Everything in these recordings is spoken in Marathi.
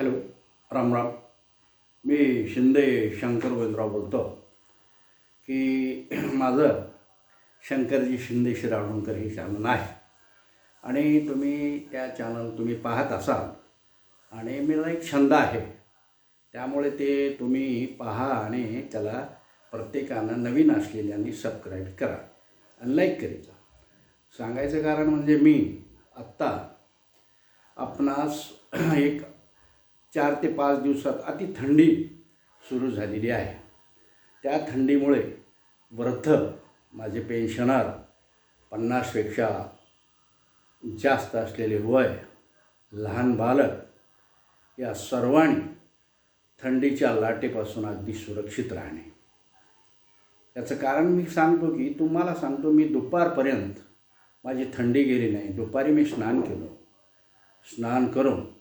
राम राम. मी शिंदे शंकर गोविंदराव बोलतो. की माझं शंकरजी शिंदे शिराळुणकर हे चॅनल आहे. आणि तुम्ही त्या चॅनल तुम्ही पाहत असाल आणि मला एक छंद आहे. त्यामुळे ते तुम्ही पहा आणि त्याला प्रत्येकानं नवीन असलेल्यांनी सबस्क्राईब करा आणि लाईक करीत सांगायचं कारण म्हणजे मी आत्ता आपणास एक चार ते पाच दिवसात अति थंडी सुरू झालेली आहे. त्या थंडीमुळे वृद्ध माझे पेन्शनर पन्नासपेक्षा जास्त असलेले वय लहान बालक या सर्वांनी थंडीच्या लाटेपासून अगदी सुरक्षित राहणे. याचं कारण मी सांगतो की तुम्हाला सांगतो मी दुपारपर्यंत माझी थंडी गेली नाही. दुपारी मी स्नान केलं. स्नान करून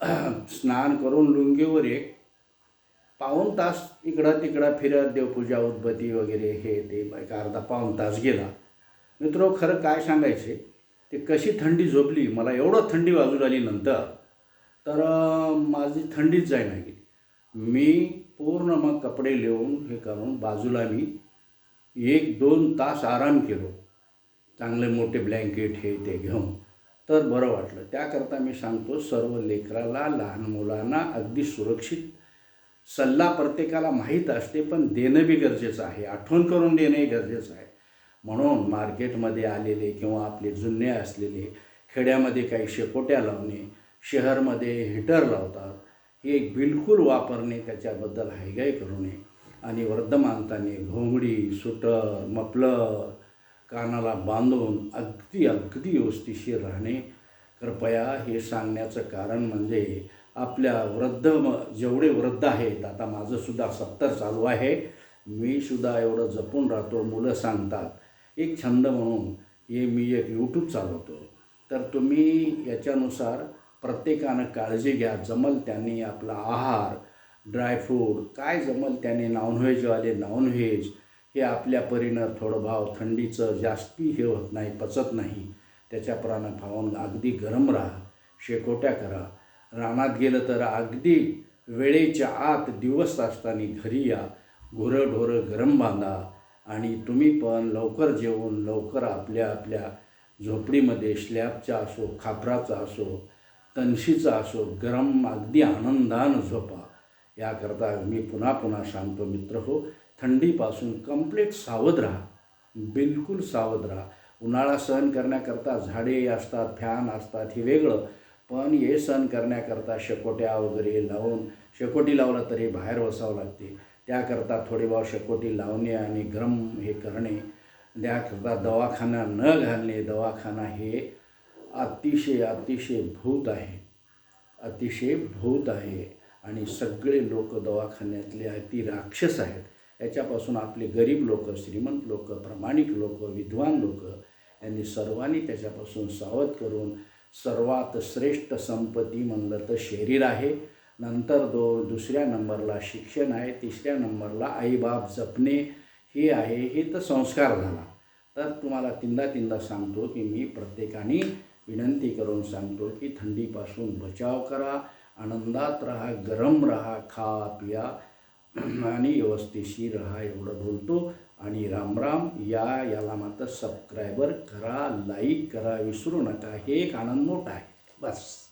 स्नान करून लुंगीवर एक पाऊण तास इकडं तिकडं फिरत देवपूजा उद्बती वगैरे हे ते एक अर्धा पाऊण तास गेला. मित्र खरं काय सांगायचे? ते कशी थंडी झोपली? मला एवढं थंडी वाजून आली नंतर. तर माझी थंडीच जाय नाही गेली मी पूर्ण मग कपडे लिहून हे करून बाजूला मी एक दोन तास आराम केलो. चांगले मोठे ब्लँकेट हे ते घेऊन. तर बरं वाटलं. त्याकरता मी सांगतो सर्व लेकराला लहान मुलांना अगदी सुरक्षित सल्ला प्रत्येकाला माहीत असते पण देणं बी गरजेचं आहे. आठवण करून देणंही गरजेचं आहे. म्हणून मार्केटमध्ये आलेले किंवा आपले जुने असलेले खेड्यामध्ये काही शेकोट्या लावणे शहरमध्ये हिटर लावतात हे बिलकुल वापरणे त्याच्याबद्दल हायगाय करू नये. आणि वर्धमानताने घोंगडी सुटर मफलर कानाला बांधून अगदी अगदी व्यवस्थिशीर राहणे. कृपया हे सांगण्याचं कारण म्हणजे आपल्या वृद्ध म जेवढे वृद्ध आहेत आता माझंसुद्धा सत्तर चालू आहे. मी सुद्धा एवढं जपून राहतो मुलं सांगतात. एक छंद म्हणून हे मी एक यूट्यूब चालवतो. तर तुम्ही याच्यानुसार प्रत्येकानं काळजी घ्या. जमल त्यांनी आपला आहार ड्रायफ्रूट काय जमल त्याने नॉनव्हेजवाले नॉनव्हेज हे आपल्या परीनं थोडं भाव थंडीचं जास्ती हे होत नाही पचत नाही. त्याच्याप्रमाणे खाऊन अगदी गरम राहा शेकोट्या करा. रानात गेलं तर अगदी वेळेच्या आत दिवस असताना घरी या गुरं ढोरं गरम बांधा. आणि तुम्ही पण लवकर जेवून लवकर आपल्या आपल्या झोपडीमध्ये स्लॅबचा असो खापराचा असो तनशीचा असो गरम अगदी आनंदानं झोपा. याकरता मी पुन्हा पुन्हा सांगतो मित्र हो थंडीपासून कंप्लीट सावध राहा. बिलकुल सावध राहा. उन्हाळा सहन करण्याकरता झाडे असतात फॅन असतात हे वेगळं. पण हे सहन करण्याकरता शेकोट्या वगैरे लावून शेकोटी लावलं तरी बाहेर बसावं लागते. त्याकरता थोडी भाव शेकोटी लावणे आणि गरम हे करणे. त्याकरता दवाखाना न घालणे. दवाखाना हे अतिशय अतिशय भूत आहे. अतिशय भूत आहे. आणि सगळे लोक दवाखान्यातले अति राक्षस आहेत. याच्यापासून आपले गरीब लोक श्रीमंत लोक प्रामाणिक लोक विद्वान लोक यांनी सर्वांनी त्याच्यापासून सावध करून सर्वात श्रेष्ठ संपत्ती म्हणलं तर शरीर आहे. नंतर दो दुसऱ्या नंबरला शिक्षण आहे तिसऱ्या नंबरला आईबाप जपणे हे आहे हे तर संस्कार झाला. तर तुम्हाला तीनदा तीनदा सांगतो की मी प्रत्येकाने विनंती करून सांगतो की थंडीपासून बचाव करा आनंदात राहा गरम राहा खा पिया. आणि व्यवस्थेशीर राहा एवढं बोलतो. आणि रामराम या याला मात्र सबस्क्रायबर करा लाईक करा विसरू नका. हे एक आनंद मोठा आहे. बस.